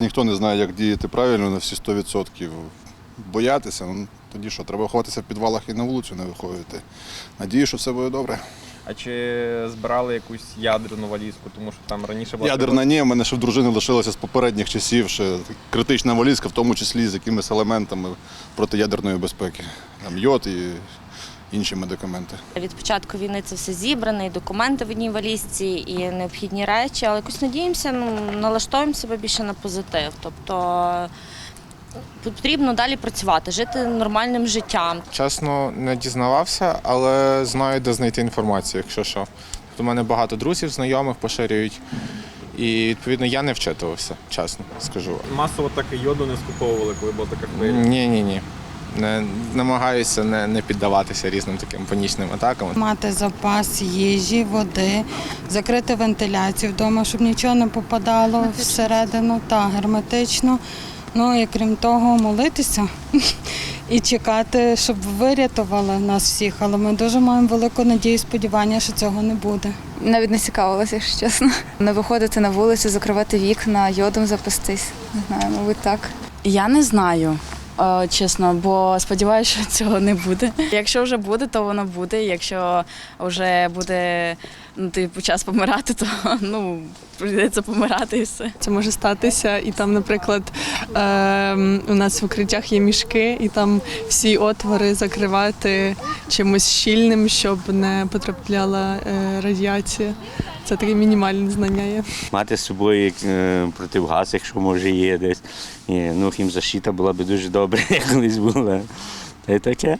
Ніхто не знає, як діяти правильно на всі 100%. Боятися, ну, тоді що, треба ховатися в підвалах і на вулицю не виходити. Надію, що все буде добре. А чи збирали якусь ядерну валізку, тому що там раніше була Ядерна ні, в мене ще в дружини лишилося з попередніх часів, ще критична валізка, в тому числі з якимись елементами протиядерної безпеки. Там йод і інші медикаменти. Від початку війни це все зібрано, і документи в одній валізці, і необхідні речі. Але якось надіємося, ну, налаштовуємо себе більше на позитив. Тобто потрібно далі працювати, жити нормальним життям. Чесно, не дізнавався, але знаю, де знайти інформацію, якщо що. Тобто, у мене багато друзів, знайомих поширюють. І відповідно я не вчитувався, чесно скажу. масово так і йоду не скуповували, коли була така хвиля. Ні, ні, ні. Не намагаюся не, не піддаватися різним таким панічним атакам. Мати запас їжі, води, закрити вентиляцію вдома, щоб нічого не попадало всередину та герметично. Ну і крім того, молитися і чекати, щоб вирятували нас всіх. Але ми дуже маємо велику надію і сподівання, що цього не буде. Навіть не цікавилася, якщо чесно. Не виходити на вулицю, закривати вікна, йодом запастись. Не знаю, мабуть, так. Я не знаю. Е, Чесно, бо сподіваюся, що цього не буде. Якщо вже буде, то воно буде. Якщо вже буде ну, типу, час помирати, то ну прийдеться помирати і все. Це може статися, і там, наприклад, ем, у нас в укриттях є мішки, і там всі отвори закривати чимось щільним, щоб не потрапляла е, радіація. Це таке мінімальне знання є. мати з собою е, противгаз, якщо може є десь. Ну, хімзащита була б дуже добре, як колись була. Та й таке.